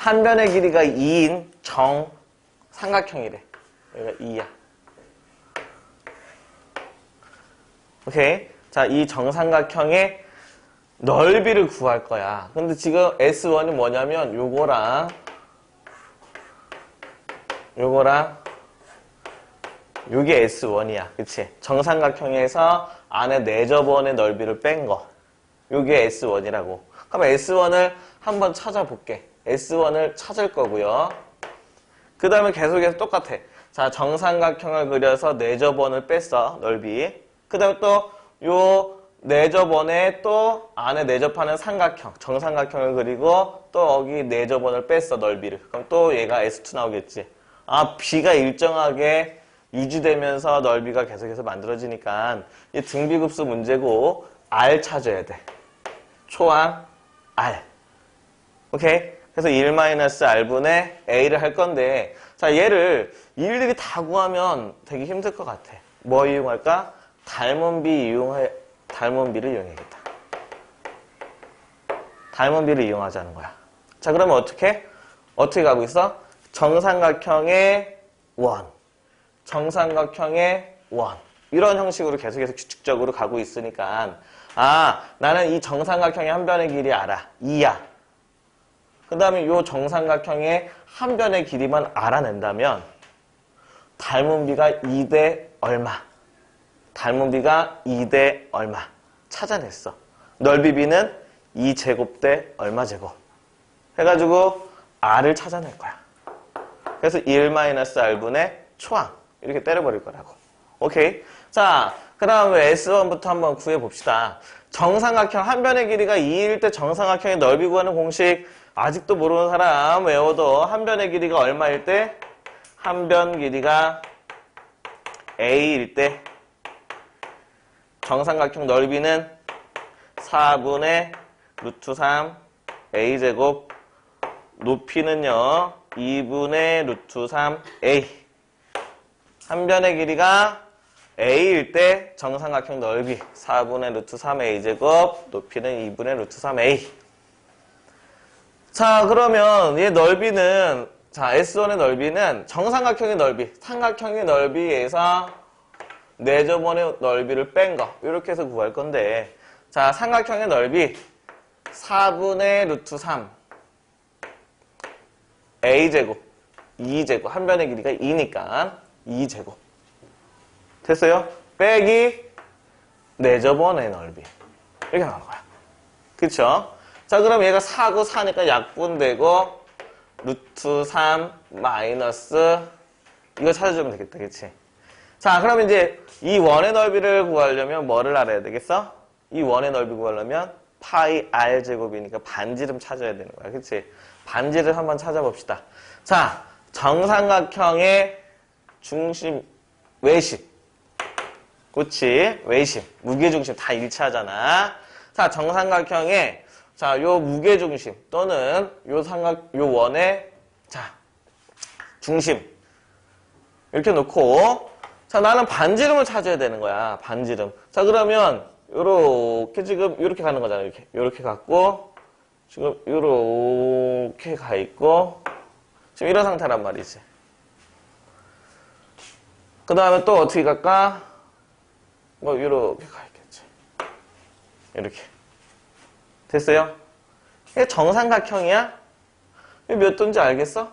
한 변의 길이가 2인 정 삼각형이래. 여기가 2야. 오케이. 자, 이 정삼각형의 넓이를 구할 거야. 근데 지금 S1이 뭐냐면 요거랑 요거랑 요게 S1이야. 그치? 정삼각형에서 안에 내접원의 넓이를 뺀 거. 요게 S1이라고. 그럼 S1을 한번 찾아볼게. S1을 찾을 거고요. 그 다음에 계속해서 똑같아. 자, 정삼각형을 그려서 내접원을 뺐어. 넓이. 그 다음에 또 요 내접원에 또 안에 내접하는 삼각형, 정삼각형을 그리고 또 여기 내접원을 뺐어. 넓이를. 그럼 또 얘가 S2 나오겠지. 아, B가 일정하게 유지되면서 넓이가 계속해서 만들어지니까 이 등비급수 문제고 R 찾아야 돼. 초항 R. 오케이? 그래서 1-R분의 A를 할 건데 자 얘를 일일이 다 구하면 되게 힘들 것 같아. 뭐 이용할까? 닮은 비 이용해 닮은 비를 이용해야겠다. 닮은 비를 이용하자는 거야. 자 그러면 어떻게? 어떻게 가고 있어? 정삼각형의 원. 정삼각형의 원. 이런 형식으로 계속해서 규칙적으로 가고 있으니까 아 나는 이 정삼각형의 한 변의 길이 알아. 2야. 그 다음에 이 정삼각형의 한 변의 길이만 알아낸다면 닮은 비가 2대 얼마. 닮은 비가 2대 얼마. 찾아냈어. 넓이 비는 2제곱 대 얼마 제곱. 해가지고 R을 찾아낼 거야. 그래서 1-R분의 초항. 이렇게 때려버릴 거라고. 오케이. 자, 그 다음에 S1부터 한번 구해봅시다. 정삼각형 한 변의 길이가 2일 때 정삼각형의 넓이 구하는 공식 아직도 모르는 사람 외워도 한 변의 길이가 얼마일 때? 한 변 길이가 A일 때. 정삼각형 넓이는 4분의 루트 3 A제곱 높이는요 2분의 루트 3 A. 한 변의 길이가 A일 때 정삼각형 넓이 4분의 루트 3A제곱 높이는 2분의 루트 3A 자 그러면 얘 넓이는 자 S1의 넓이는 정삼각형의 넓이 삼각형의 넓이에서 내저번의 넓이를 뺀 거. 이렇게 해서 구할 건데 자 삼각형의 넓이 4분의 루트 3 A제곱 2제곱. 한 변의 길이가 2니까 2제곱. 됐어요? 빼기 내저번의 넓이. 이렇게 나오는 거야. 그쵸? 자 그럼 얘가 4고 4니까 약분되고 루트 3 마이너스 이거 찾아주면 되겠다 그치? 자 그럼 이제 이 원의 넓이를 구하려면 뭐를 알아야 되겠어? 이 원의 넓이 구하려면 파이 r 제곱이니까 반지름 찾아야 되는 거야 그치? 반지를 한번 찾아봅시다 자 정삼각형의 중심 외심 그치? 외심 무게중심 다 일치하잖아 자 정삼각형의 자, 요 무게중심 또는 요 삼각 요 원의 자 중심. 이렇게 놓고 자 나는 반지름을 찾아야 되는 거야 반지름. 자 그러면 요렇게 지금 요렇게 가는 거잖아 이렇게. 요렇게 갖고 지금 요렇게 가 있고 지금 이런 상태란 말이지 그 다음에 또 어떻게 갈까? 뭐 요렇게 가 있겠지. 이렇게 됐어요? 이게 정삼각형이야? 이게 몇 도인지 알겠어?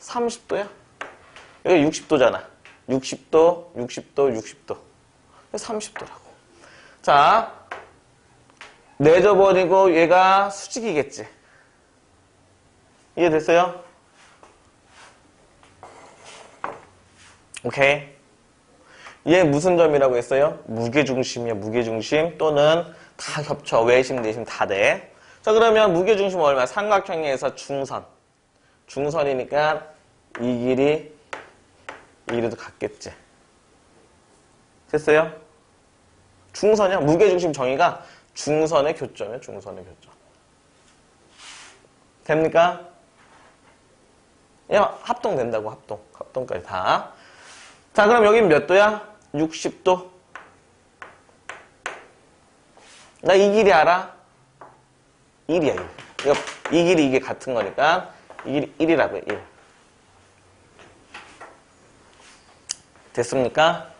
30도야? 여기 60도잖아. 60도, 60도, 60도. 30도라고. 자, 내져버리고 얘가 수직이겠지. 이해됐어요? 오케이. 얘 무슨 점이라고 했어요? 무게중심이야, 무게중심. 또는 다 겹쳐. 외심, 내심 다 돼. 자, 그러면 무게중심 얼마? 삼각형에서 중선. 중선이니까 이 길이 이리도 같겠지. 됐어요? 중선이야. 무게중심 정의가 중선의 교점이야, 중선의 교점. 됩니까? 야, 합동된다고, 합동. 합동까지 다. 자, 그럼 여긴 몇 도야? 60도. 나 이 길이 알아? 1이야, 1. 이거, 이 길이 이게 같은 거니까 이 길이 1이라고요, 1. 됐습니까?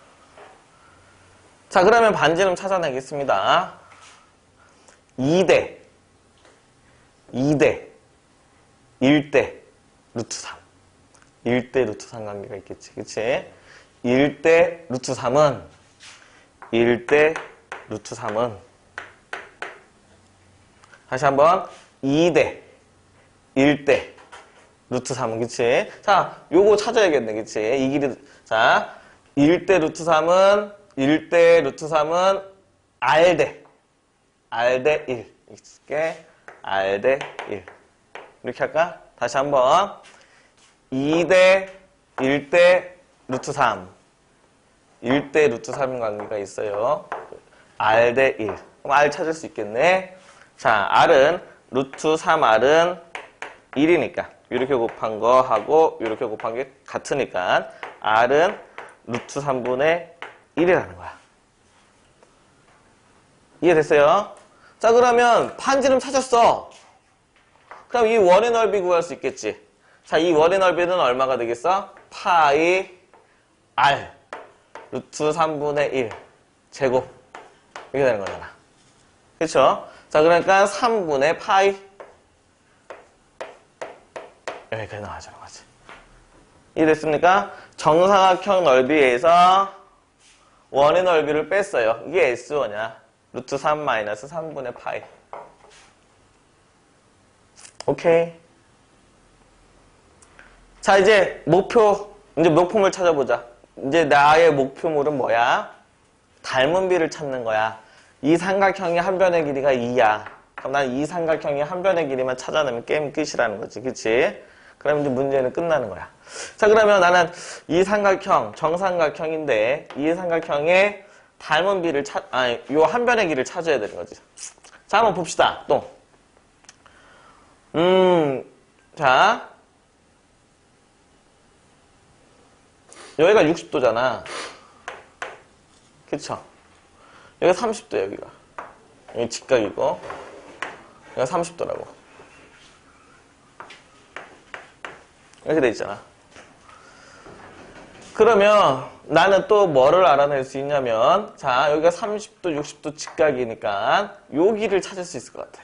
자, 그러면 반지름 찾아내겠습니다. 2대, 2대, 1대, 루트 3. 1대 루트 3 관계가 있겠지. 그치? 1대 루트 3은 1대 루트 3은 다시 한번 2대 1대 루트 3은 그치? 자, 요거 찾아야겠네. 그치? 이 길이 자, 1대 루트 3은 1대 루트 3은 R대 R대 1 이렇게 R대 1 이렇게 할까? 다시 한번 2대 1대 루트 3 1대 루트 3인 관계가 있어요. R 대 1. 그럼 R 찾을 수 있겠네. 자, R은 루트 3R은 1이니까 이렇게 곱한 거 하고 이렇게 곱한 게 같으니까 R은 루트 3분의 1이라는 거야. 이해됐어요? 자, 그러면 반지름 찾았어. 그럼 이 원의 넓이 구할 수 있겠지. 자, 이 원의 넓이는 얼마가 되겠어? 파이 r 루트 3분의 1 제곱 이렇게 되는 거잖아. 그렇죠? 자, 그러니까 3분의 파이 여기까지 나와주는 거지. 이해됐습니까? 정사각형 넓이에서 원의 넓이를 뺐어요. 이게 S1이야. 루트 3 마이너스 3분의 파이. 오케이. 자, 이제 목표, 이제 목표물 찾아보자. 이제 나의 목표물은 뭐야? 닮은 비를 찾는 거야. 이 삼각형의 한 변의 길이가 2야. 그럼 난 이 삼각형의 한 변의 길이만 찾아내면 게임 끝이라는 거지. 그치? 그럼 이제 문제는 끝나는 거야. 자, 그러면 나는 이 삼각형, 정삼각형인데, 이 삼각형의 닮은 비를 찾, 아니, 요 한 변의 길이를 찾아야 되는 거지. 자, 한번 봅시다. 또. 음, 자. 여기가 60도잖아. 그쵸? 여기가 30도, 여기가. 여기 직각이고, 여기가 30도라고. 이렇게 돼 있잖아. 그러면 나는 또 뭐를 알아낼 수 있냐면, 자, 여기가 30도, 60도 직각이니까, 요 길을 찾을 수 있을 것 같아.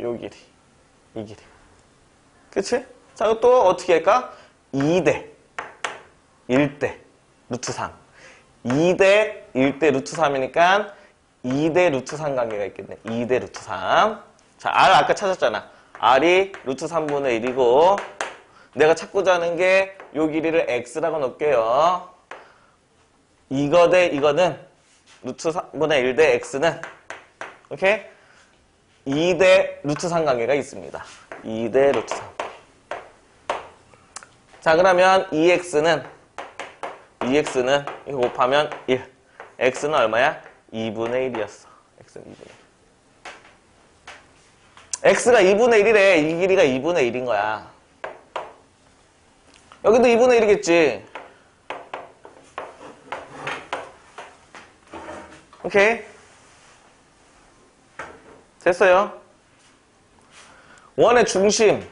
요 길이. 이 길이. 그치? 자, 또 어떻게 할까? 2대, 1대, 루트 3. 2대, 1대, 루트 3이니까 2대 루트 3 관계가 있겠네. 2대 루트 3. 자, R 아까 찾았잖아. R이 루트 3분의 1이고, 내가 찾고자 하는 게 요 길이를 X라고 놓을게요. 이거 대 이거는 루트 3분의 1대 X는, 오케이? 2대 루트 3 관계가 있습니다. 2대 루트 3. 자, 그러면 2x는 2x는 이거 곱하면 1. x는 얼마야? 2분의 1이었어. x는 2분의 1. x가 2분의 1이래. 이 길이가 2분의 1인 거야. 여기도 2분의 1이겠지. 오케이? 됐어요. 원의 중심.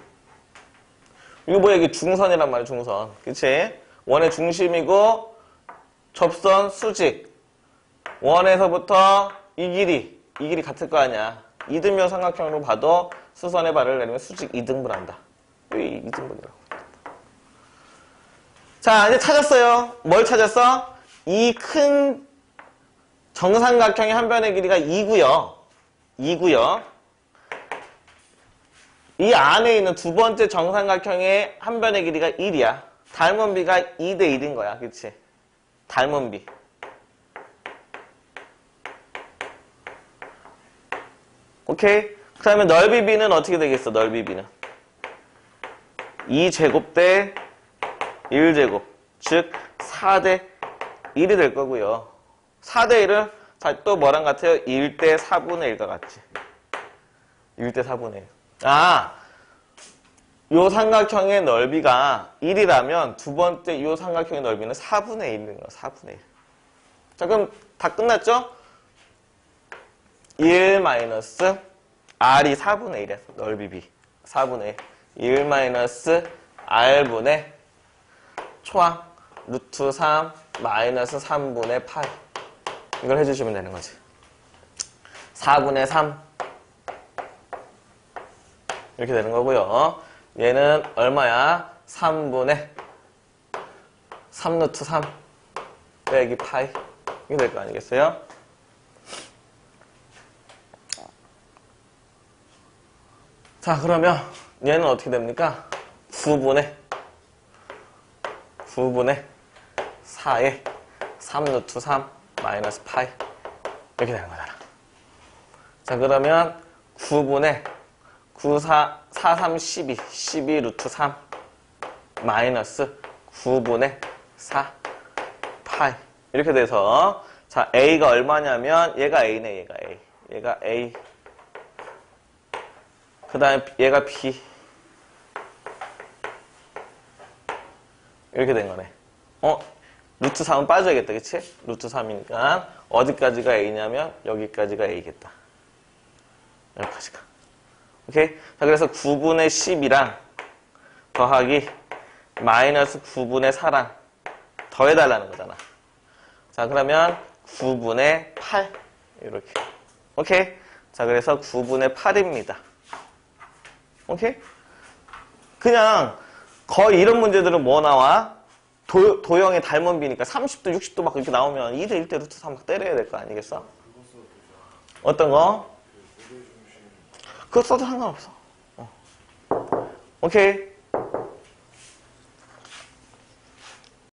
이거 뭐야 이게 중선이란 말이야 중선 그치 원의 중심이고 접선 수직 원에서부터 이 길이 이 길이 같을 거 아니야 이등변 삼각형으로 봐도 수선의 발을 내리면 수직 이등분 한다 이 이등분이라고 자 이제 찾았어요 뭘 찾았어? 이 큰 정삼각형의 한 변의 길이가 2구요 2구요 이 안에 있는 두 번째 정삼각형의 한 변의 길이가 1이야. 닮은 비가 2대 1인 거야. 그치? 닮은 비. 오케이? 그 다음에 넓이 비는 어떻게 되겠어? 넓이 비는. 2제곱 대 1제곱. 즉 4대 1이 될 거고요. 4대 1은 또 뭐랑 같아요? 1대 4분의 1과 같지. 1대 4분의 1. 아, 요 삼각형의 넓이가 1이라면 두 번째 요 삼각형의 넓이는 4분의 1인 거야. 4분의 1. 자, 그럼 다 끝났죠? 1 마이너스 R이 4분의 1이야. 넓이 B. 4분의 1. 1 마이너스 r분의 초항 루트 3 마이너스 3분의 8 이걸 해주시면 되는 거지 4분의 3 이렇게 되는 거고요 얘는 얼마야? 3분의 3 루트 3 빼기 파이 이게 될 거 아니겠어요? 자 그러면 얘는 어떻게 됩니까? 9분의 9분의 4에 3 루트 3 마이너스 파이 이렇게 되는 거잖아. 자 그러면 9분의 9, 4, 4, 3, 12 12 루트 3 마이너스 9분의 4 파이 이렇게 돼서 자 A가 얼마냐면 얘가 A네 얘가 A. 얘가 A 그 다음에 얘가 B 이렇게 된 거네 어? 루트 3은 빠져야겠다 그치? 루트 3이니까 어디까지가 A냐면 여기까지가 A겠다 여기까지가 오케이? 자 그래서 9분의 10이랑 더하기 마이너스 9분의 4랑 더해달라는 거잖아 자 그러면 9분의 8 이렇게 오케이? 자 그래서 9분의 8입니다 오케이? 그냥 거의 이런 문제들은 뭐 나와? 도, 도형의 닮은 비니까 30도, 60도 막 이렇게 나오면 2대 1대 루트 3막 때려야 될 거 아니겠어? 어떤 거? 그거 써도 상관없어. 어. 오케이.